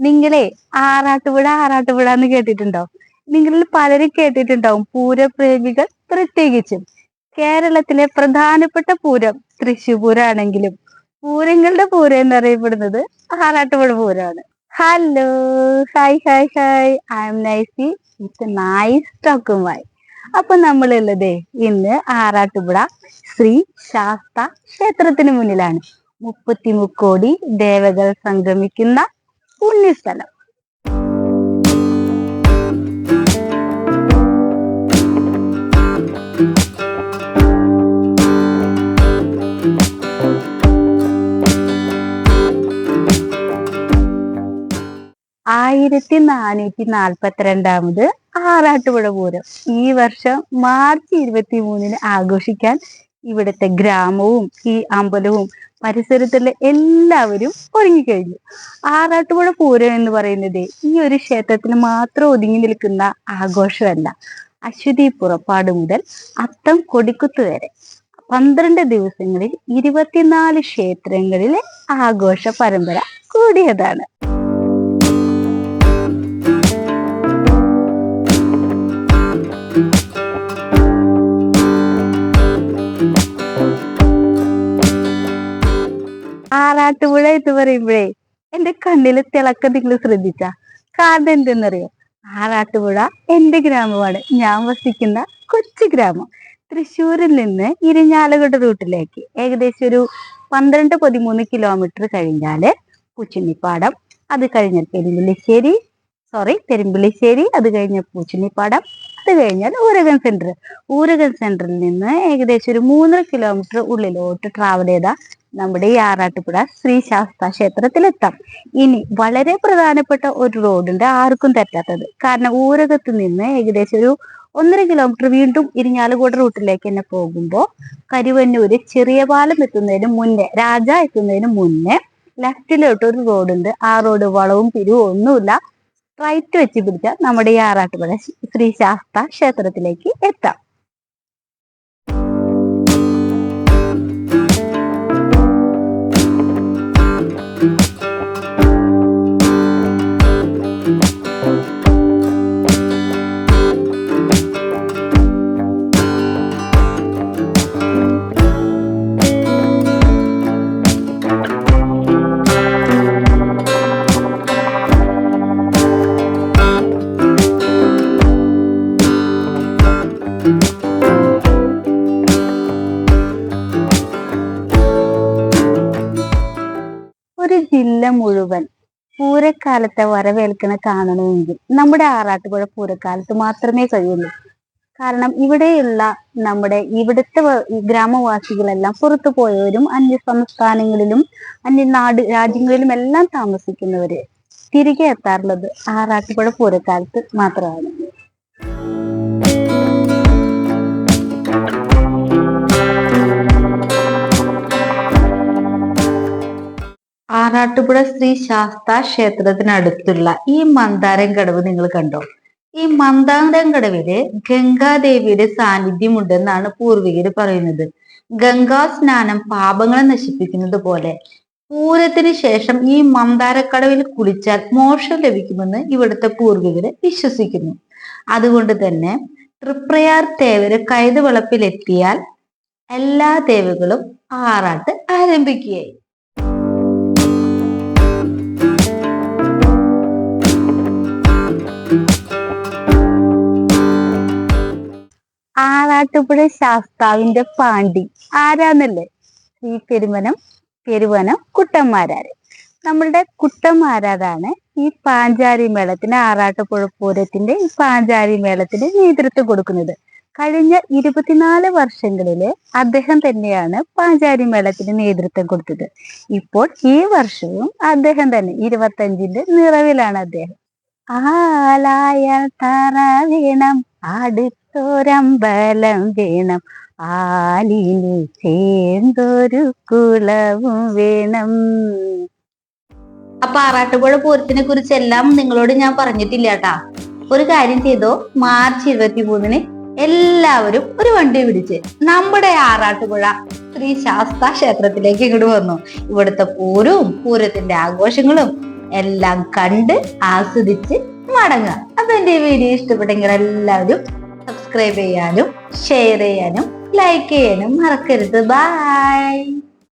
നിങ്ങളെ ആറാട്ടുപുഴ ആറാട്ടുപുഴ എന്ന് കേട്ടിട്ടുണ്ടോ? നിങ്ങളിൽ പലരും കേട്ടിട്ടുണ്ടാവും. പൂരപ്രേമികൾ പ്രത്യേകിച്ചും. കേരളത്തിലെ പ്രധാനപ്പെട്ട പൂരം തൃശ്ശൂർ പൂരാണെങ്കിലും പൂരങ്ങളുടെ പൂരം എന്നറിയപ്പെടുന്നത് Arattupuzha പൂരമാണ്. Hello hi hi hi I am Nicy it's nice ടോക്കും വൈ അപ്പൊ നമ്മളുള്ളത് ഇന്ന് ആറാട്ടുപുഴ ശ്രീ ശാസ്ത ക്ഷേത്രത്തിന് മുന്നിലാണ്. മുപ്പത്തിമുക്കോടി ദേവകൾ സംഗമിക്കുന്ന പുണ്യസ്ഥലം. ആയിരത്തി നാനൂറ്റി നാൽപ്പത്തിരണ്ടാമത് ആറാട്ടുപുഴ പൂരം. ഈ വർഷം മാർച്ച് ഇരുപത്തി മൂന്നിന് ആഘോഷിക്കാൻ ഇവിടുത്തെ ഗ്രാമവും ഈ അമ്പലവും പരിസരത്തുള്ള എല്ലാവരും ഒരുങ്ങിക്കഴിഞ്ഞു. ആറാട്ടുപുഴ പൂരം എന്ന് പറയുന്നത് ഈ ഒരു ക്ഷേത്രത്തിൽ മാത്രം ഒതുങ്ങി നിൽക്കുന്ന ആഘോഷമല്ല. അശ്വതി പുറപ്പാട് മുതൽ അത്തം കൊടിക്കുത്ത് വരെ. പന്ത്രണ്ട് ദിവസങ്ങളിൽ ഇരുപത്തിനാല് ക്ഷേത്രങ്ങളിലെ ആഘോഷ പരമ്പര കൂടിയതാണ്. ആറാട്ടുപുഴ എന്ന് പറയുമ്പോഴേ എന്റെ കണ്ണിൽ തിളക്കം നിങ്ങൾ ശ്രദ്ധിച്ച? കാരണം എന്തെന്നറിയോ? ആറാട്ടുപുഴ എന്റെ ഗ്രാമമാണ്. ഞാൻ വസിക്കുന്ന കൊച്ചു ഗ്രാമം. തൃശ്ശൂരിൽ നിന്ന് ഇരിഞ്ഞാലക്കുട റൂട്ടിലേക്ക് ഏകദേശം ഒരു പന്ത്രണ്ട് പതിമൂന്ന് കിലോമീറ്റർ കഴിഞ്ഞാൽ പൂച്ചുണ്ണിപ്പാടം അത് കഴിഞ്ഞാൽ പെരുമ്പിളിശ്ശേരി സോറി പെരുമ്പിളിശ്ശേരി അത് കഴിഞ്ഞ പൂച്ചുണ്ണിപ്പാടം അത് കഴിഞ്ഞാൽ ഊരകൻ സെന്റർ ഊരകൻ സെന്ററിൽ നിന്ന് ഏകദേശം ഒരു മൂന്നര കിലോമീറ്റർ ഉള്ളിലോട്ട് ട്രാവൽ ചെയ്താൽ നമ്മുടെ ഈ ആറാട്ടുപുഴ ശ്രീ ശാസ്ത ക്ഷേത്രത്തിലെത്താം. ഇനി വളരെ പ്രധാനപ്പെട്ട ഒരു റോഡുണ്ട് ആർക്കും തെറ്റാത്തത്. കാരണം ഊരകത്ത് നിന്ന് ഏകദേശം ഒരു ഒന്നര കിലോമീറ്റർ വീണ്ടും ഇരിഞ്ഞാലുകൂട റൂട്ടിലേക്ക് തന്നെ പോകുമ്പോൾ കരുവന്നൂര് ചെറിയ പാലം എത്തുന്നതിന് മുന്നേ രാജ എത്തുന്നതിന് മുന്നേ ലെഫ്റ്റിലോട്ട് ഒരു റോഡുണ്ട്. ആ റോഡ് വളവും പിരിവും ഒന്നുമില്ല. റൈറ്റ് വെച്ച് പിടിച്ചാൽ നമ്മുടെ ഈ ആറാട്ടുപുഴ ശ്രീ ശാസ്ത ക്ഷേത്രത്തിലേക്ക് എത്താം. ജില്ല മുഴുവൻ പൂരക്കാലത്തെ വരവേൽക്കണ കാണണമെങ്കിൽ നമ്മുടെ ആറാട്ടുപുഴ പൂരക്കാലത്ത് മാത്രമേ കഴിയുള്ളൂ. കാരണം ഇവിടെയുള്ള നമ്മുടെ ഇവിടുത്തെ ഗ്രാമവാസികളെല്ലാം പുറത്തു പോയവരും അന്യ സംസ്ഥാനങ്ങളിലും അന്യ നാട് രാജ്യങ്ങളിലും എല്ലാം താമസിക്കുന്നവര് തിരികെ എത്താറുള്ളത് ആറാട്ടുപുഴ പൂരക്കാലത്ത് മാത്രമാണ്. ആറാട്ടുപുഴ ശ്രീ ശാസ്താ ക്ഷേത്രത്തിനടുത്തുള്ള ഈ മന്ദാരം കടവ് നിങ്ങൾ കണ്ടോ? ഈ മന്ദാരം കടവിൽ ഗംഗാദേവിയുടെ സാന്നിധ്യം ഉണ്ടെന്നാണ് പൂർവികർ പറയുന്നത്. ഗംഗാ സ്നാനം പാപങ്ങളെ നശിപ്പിക്കുന്നത് പോലെ പൂരത്തിന് ശേഷം ഈ മന്ദാരക്കടവിൽ കുളിച്ചാൽ മോക്ഷം ലഭിക്കുമെന്ന് ഇവിടുത്തെ പൂർവികര് വിശ്വസിക്കുന്നു. അതുകൊണ്ട് തന്നെ തൃപ്രയാർ തേവര് കൈതവളപ്പിലെത്തിയാൽ എല്ലാ ദേവകളും ആറാട്ട് ആരംഭിക്കുകയായി. ആറാട്ടുപുഴ ശാസ്താവിന്റെ പാണ്ടി ആരാന്നല്ലേ? ശ്രീ പെരുമനം പെരുവനം കുട്ടന്മാരാര്. നമ്മളുടെ കുട്ടന്മാരാരാണ് ഈ പാഞ്ചാരി മേളത്തിന് ആറാട്ടുപുഴ പൂരത്തിന്റെ ഈ പാഞ്ചാരി മേളത്തിന് നേതൃത്വം കൊടുക്കുന്നത്. കഴിഞ്ഞ ഇരുപത്തിനാല് വർഷങ്ങളിൽ അദ്ദേഹം തന്നെയാണ് പാഞ്ചാരി മേളത്തിന് നേതൃത്വം കൊടുത്തത്. ഇപ്പോൾ ഈ വർഷവും അദ്ദേഹം തന്നെ ഇരുപത്തഞ്ചിന്റെ നിറവിലാണ് അദ്ദേഹം. ആലായ തറ വേണം അടുത്തൊരമ്പലം വേണം. ആലിന് ചേർന്നൊരു കുളവും വേണം. അപ്പൊ ആറാട്ടുപുഴ പൂരത്തിനെ കുറിച്ച് എല്ലാം നിങ്ങളോട് ഞാൻ പറഞ്ഞിട്ടില്ല കേട്ടാ. ഒരു കാര്യം ചെയ്തോ? മാർച്ച് ഇരുപത്തി മൂന്നിന് എല്ലാവരും ഒരു വണ്ടി പിടിച്ച് നമ്മുടെ ആറാട്ടുപുഴ ശ്രീ ശാസ്ത ക്ഷേത്രത്തിലേക്ക് ഇങ്ങോട്ട് വന്നു. ഇവിടുത്തെ പൂരവും പൂരത്തിന്റെ ആഘോഷങ്ങളും എല്ലാം കണ്ട് ആസ്വദിച്ച് മടങ്ങുക. അപ്പൊ എന്റെ വീഡിയോ ഇഷ്ടപ്പെട്ടെങ്കിൽ എല്ലാവരും സബ്സ്ക്രൈബ് ചെയ്യാനും ഷെയർ ചെയ്യാനും ലൈക്ക് ചെയ്യാനും മറക്കരുത്. ബൈ